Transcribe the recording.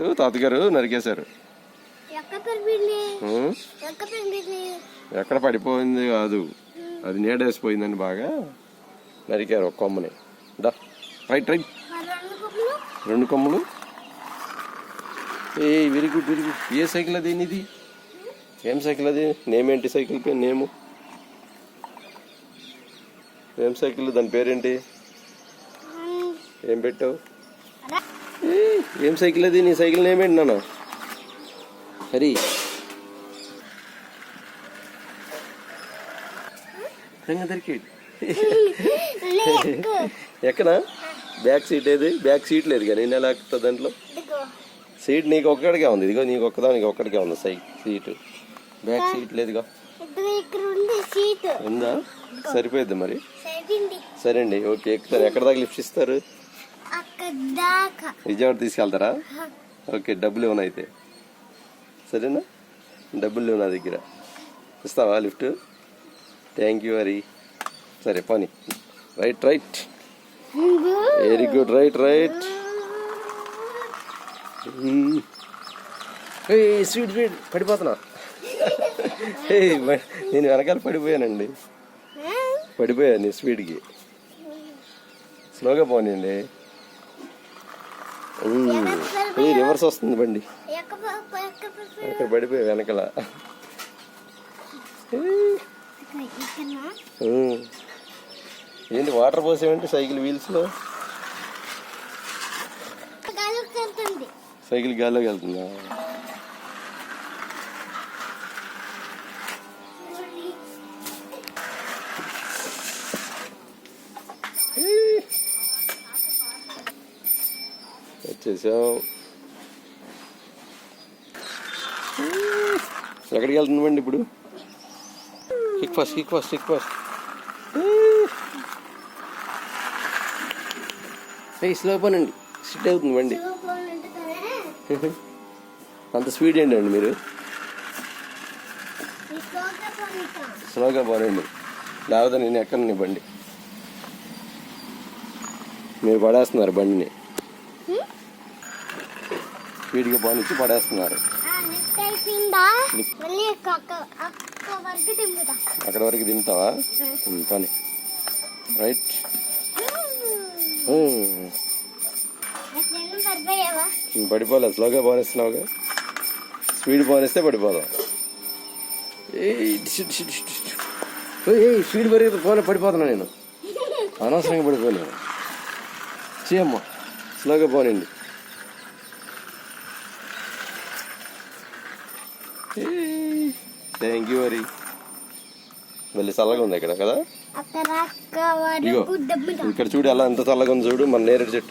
తాతగారు నరికేశారు. ఎక్కడ పడిపోయింది కాదు. అది నీడేసిపోయిందని బాగా నరికారు ఒక కొమ్మని. దా రైట్ రైట్ రెండు కొమ్మలు? ఏ వెరీ గుడ్ వెరీ గుడ్ ఏ సైకిల్ అది ఇది ఏం సైకిల్ అది? నేమ్ ఏంటి సైకిల్ పేరు? నేము? ఏం సైకిల్? దాని పేరేంటి? ఏం పెట్టావు? ఏం సైకిల్ అది? నీ సైకిల్ నేమ్ ఏంటి నాన్న? హరి. దరికేడు. ఎక్కనా? బ్యాక్ సీట్ ఏది? బ్యాక్ సీట్ లేదు కానీ నేను ఎలా దాంట్లో? సీట్ నీకు ఒక్కడికే ఉంది. ఇదిగో నీకు ఒక్కదానికి ఒక్కడికే ఉంది సై సీట్. బ్యాక్ సీట్ లేదుగా. ఉంది సరిపోద్ది మరి. సరిపోయింది. సరే అండి ఓకే. ఎక్కుతాను ఎక్కడ దాకా లిఫ్ట్ ఇస్తారు? విజయవాడ తీసుకెళ్తారా? ఓకే డబ్బులు ఇవ్వను అయితే. సరేనా? డబ్బులు లేవు నా దగ్గర. ఇస్తావా లిఫ్ట్? Thank you Hari. సరే పని. Right right. Very good right right. Sweet sweet. పడిపోతున్నా. మ- నేను వెనకాల పడిపోయానండి. పడిపోయాను స్పీడ్కి. స్లోగా పోనీయండి. ఏ రివర్స్ వస్తుంది బండి. అక్కడ పడిపోయా వెనకాల. ఇక్కడ. ఏంటి వాటర్ పోసేవంటి సైకిల్ వీల్స్లో? సైకిల్ గాల్లోకి వెళ్తుందా? వచ్చేసాం ఎక్కడికి వెళ్తుందండి ఇప్పుడు? Kick fast kick fast kick fast slow పనండి. Sit అవుతుంది బండి. అంత స్పీడ్ ఏంటండి మీరు? ఈ స్లోగా పోనండి. లేకపోతే నేను ఎక్కను బండి. మీరు పడేస్తున్నారు బండిని స్పీడ్గా పోనిచ్చి పడేస్తున్నారు లిఫ్ట్ అయిపోయిందా Lift. మళ్ళీ అక్క అక్క వరకు తింపుతా అక్కడ వరకు దింపుతావా ఉమ్, పని. రైట్. పడిపోలేదు స్లోగా పోనిస్తున్నావుగా స్పీడ్ పోనిస్తే పడిపోదాం. ఏయ్, స్పీడ్ పరిగెత్తి పోలే పడిపోతున్నా నేను. అనవసరంగా పడిపోలేను. చేయమ్మా స్లోగా పోనండి థ్యాంక్ యూ హరి మళ్ళీ చల్లగా ఉంది ఇక్కడ కదా? ఇగో ఇక్కడ చూడు ఎలా ఎంత చల్లగా ఉంది చూడు మన నేరేడు చెట్టు.